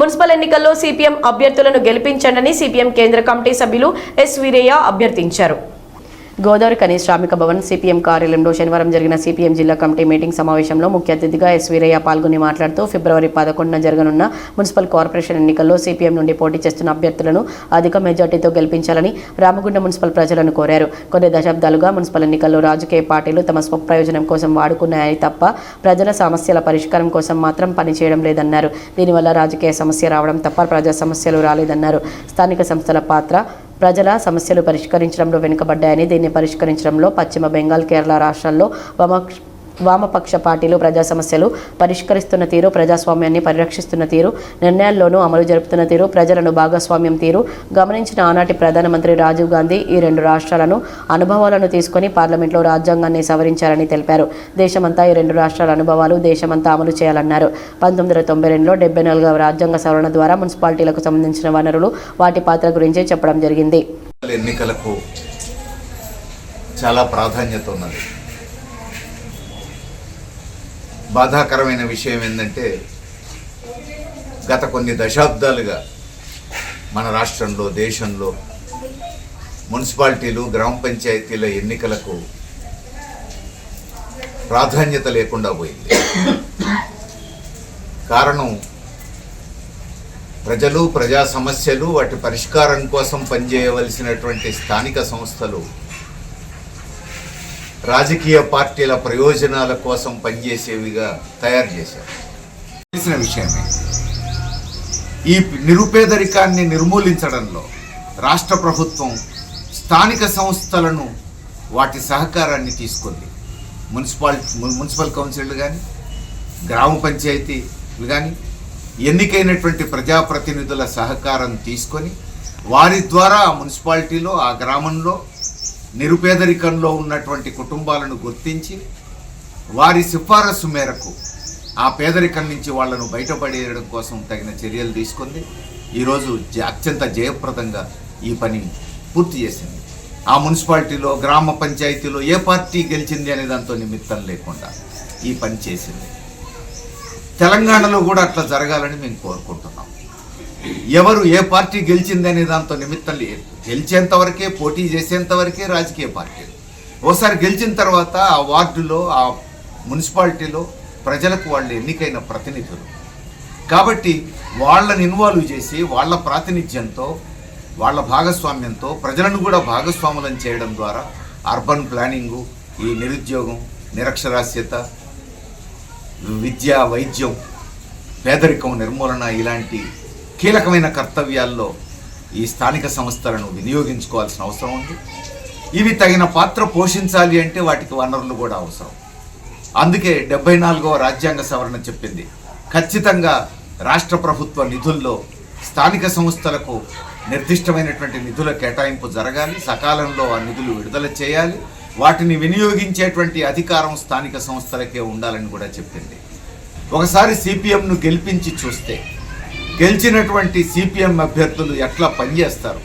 Municipal ఎన్నికల్లో CPM అభ్యర్థులను గెలిపించండని సిపిఎం కేంద్ర కమిటీ సభ్యులు ఎస్ వీరయ్య అభ్యర్థించారు. గోదావరి కని శ్రామిక భవన్ సిపిఎం కార్యాలయంలో శనివారం జరిగిన సిపిఎం జిల్లా కమిటీ మీటింగ్ సమావేశంలో ముఖ్య అతిథిగా ఎస్ వీరయ్య పాల్గొని మాట్లాడుతూ ఫిబ్రవరి పదకొండున జరగనున్న మున్సిపల్ కార్పొరేషన్ ఎన్నికల్లో సిపిఎం నుండి పోటీ చేస్తున్న అభ్యర్థులను అధిక మెజార్టీతో గెలిపించాలని రామగుండ మున్సిపల్ ప్రజలను కోరారు. కొన్ని దశాబ్దాలుగా మున్సిపల్ ఎన్నికల్లో రాజకీయ పార్టీలు తమ స్వప్రయోజనం కోసం వాడుకున్నాయని తప్ప ప్రజల సమస్యల పరిష్కారం కోసం మాత్రం పనిచేయడం లేదన్నారు. దీనివల్ల రాజకీయ సమస్య రావడం తప్ప ప్రజా సమస్యలు రాలేదన్నారు. స్థానిక సంస్థల పాత్ర ప్రజల సమస్యలు పరిష్కరించడంలో వెనుకబడ్డాయని దీన్ని పరిష్కరించడంలో పశ్చిమ బెంగాల్ కేరళ రాష్ట్రాల్లో వమక్ష వామపక్ష పార్టీలు ప్రజా సమస్యలు పరిష్కరిస్తున్న తీరు ప్రజాస్వామ్యాన్ని పరిరక్షిస్తున్న తీరు నిర్ణయాల్లోనూ అమలు జరుపుతున్న తీరు ప్రజలను భాగస్వామ్యం తీరు గమనించిన ఆనాటి ప్రధానమంత్రి రాజీవ్ గాంధీ ఈ రెండు రాష్ట్రాలను అనుభవాలను తీసుకొని పార్లమెంట్లో రాజ్యాంగాన్ని సవరించారని తెలిపారు. దేశమంతా ఈ రెండు రాష్ట్రాల అనుభవాలు దేశమంతా అమలు చేయాలన్నారు. పంతొమ్మిది వందల తొంభై రెండులో డెబ్బై నాలుగవ రాజ్యాంగ సవరణ ద్వారా మున్సిపాలిటీలకు సంబంధించిన వనరులు వాటి పాత్ర గురించి చెప్పడం జరిగింది. ఎన్నికలకు చాలా ప్రాధాన్యత ఉన్నది. బాధాకరమైన విషయం ఏంటంటే గత కొన్ని దశాబ్దాలుగా మన రాష్ట్రంలో దేశంలో మున్సిపాలిటీలు గ్రామ పంచాయతీల ఎన్నికలకు ప్రాధాన్యత లేకుండా పోయింది. కారణం ప్రజలు ప్రజా సమస్యలు వాటి పరిష్కారం కోసం పనిచేయవలసినటువంటి స్థానిక సంస్థలు రాజకీయ పార్టీల ప్రయోజనాల కోసం పనిచేసేవిగా తయారు చేశారు. తెలిసిన విషయమే. ఈ నిరుపేదరికాన్ని నిర్మూలించడంలో రాష్ట్ర ప్రభుత్వం స్థానిక సంస్థలను వాటి సహకారాన్ని తీసుకుంది. మున్సిపాల్ మున్సిపల్ కౌన్సిల్లు కానీ గ్రామ పంచాయతీలు కానీ ఎన్నికైనటువంటి ప్రజాప్రతినిధుల సహకారం తీసుకొని వారి ద్వారా ఆ మున్సిపాలిటీలో ఆ గ్రామంలో నిరుపేదరికంలో ఉన్నటువంటి కుటుంబాలను గుర్తించి వారి సిఫారసు మేరకు ఆ పేదరికం నుంచి వాళ్ళను బయటపడేయడం కోసం తగిన చర్యలు తీసుకుంది. ఈరోజు జ- అత్యంత జయప్రదంగా ఈ పని పూర్తి చేసింది. ఆ మున్సిపాలిటీలో గ్రామ పంచాయతీలో ఏ పార్టీ గెలిచింది అనే దాంతో నిమిత్తం లేకుండా ఈ పని చేసింది. తెలంగాణలో కూడా అట్లా జరగాలని మేము కోరుకుంటున్నాం. ఎవరు ఏ పార్టీ గెలిచిందనే దాంతో నిమిత్తం లేదు. గెలిచేంత వరకే పోటీ చేసేంత వరకే రాజకీయ పార్టీలు ఓసారి గెలిచిన తర్వాత ఆ వార్డులో ఆ మున్సిపాలిటీలో ప్రజలకు వాళ్ళు ఎన్నికైన ప్రతినిధులు. కాబట్టి వాళ్ళని ఇన్వాల్వ్ చేసి వాళ్ళ ప్రాతినిధ్యంతో వాళ్ళ భాగస్వామ్యంతో ప్రజలను కూడా భాగస్వాములను చేయడం ద్వారా అర్బన్ ప్లానింగు ఈ నిరుద్యోగం నిరక్షరాస్యత విద్య వైద్యం పేదరికం నిర్మూలన ఇలాంటి కీలకమైన కర్తవ్యాల్లో ఈ స్థానిక సంస్థలను వినియోగించుకోవాల్సిన అవసరం ఉంది. ఇవి తగిన పాత్ర పోషించాలి అంటే వాటికి వనరులు కూడా అవసరం. అందుకే డెబ్బై నాలుగవ రాజ్యాంగ సవరణ చెప్పింది. ఖచ్చితంగా రాష్ట్ర ప్రభుత్వ నిధుల్లో స్థానిక సంస్థలకు నిర్దిష్టమైనటువంటి నిధుల కేటాయింపు జరగాలి. సకాలంలో ఆ నిధులు విడుదల చేయాలి. వాటిని వినియోగించేటువంటి అధికారం స్థానిక సంస్థలకే ఉండాలని కూడా చెప్పింది. ఒకసారి సిపిఎంను గెలిపించి చూస్తే గెలిచినటువంటి సిపిఎం అభ్యర్థులు ఎట్లా పనిచేస్తారు?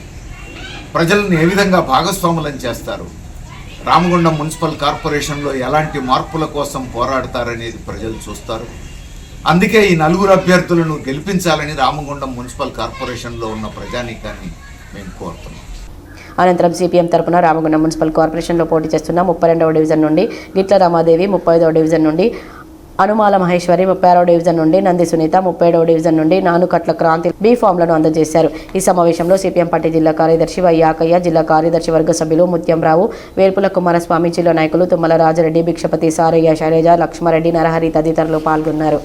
ప్రజలను ఏ విధంగా భాగస్వాములను చేస్తారు? రామగుండం మున్సిపల్ కార్పొరేషన్లో ఎలాంటి మార్పుల కోసం పోరాడతారనేది ప్రజలు చూస్తారు. అందుకే ఈ నలుగురు అభ్యర్థులను గెలిపించాలని రామగుండం మున్సిపల్ కార్పొరేషన్లో ఉన్న ప్రజానీకాన్ని మేము కోరుతున్నాం. అనంతరం సిపిఎం తరపున రామగుండం మున్సిపల్ కార్పొరేషన్లో పోటీ చేస్తున్న ముప్పై రెండవ డివిజన్ నుండి గిట్ల రామాదేవి ముప్పై ఐదవ డివిజన్ నుండి అనుమాల మహేశ్వరి ముప్పై ఆరో డివిజన్ నుండి నంది సునీత ముప్పై ఏడవ డివిజన్ నుండి నానుకట్ల క్రాంతి బి ఫామ్లను అందజేశారు. ఈ సమావేశంలో సిపిఎం పార్టీ జిల్లా కార్యదర్శి వైయాకయ్య జిల్లా కార్యదర్శి వర్గ సభ్యులు ముత్యంరావు వేల్పుల కుమారస్వామి జిల్లా నాయకులు తుమ్మల రాజరెడ్డి భిక్షపతి సారయ్య శైలజ లక్ష్మారెడ్డి నరహరి తదితరులు పాల్గొన్నారు.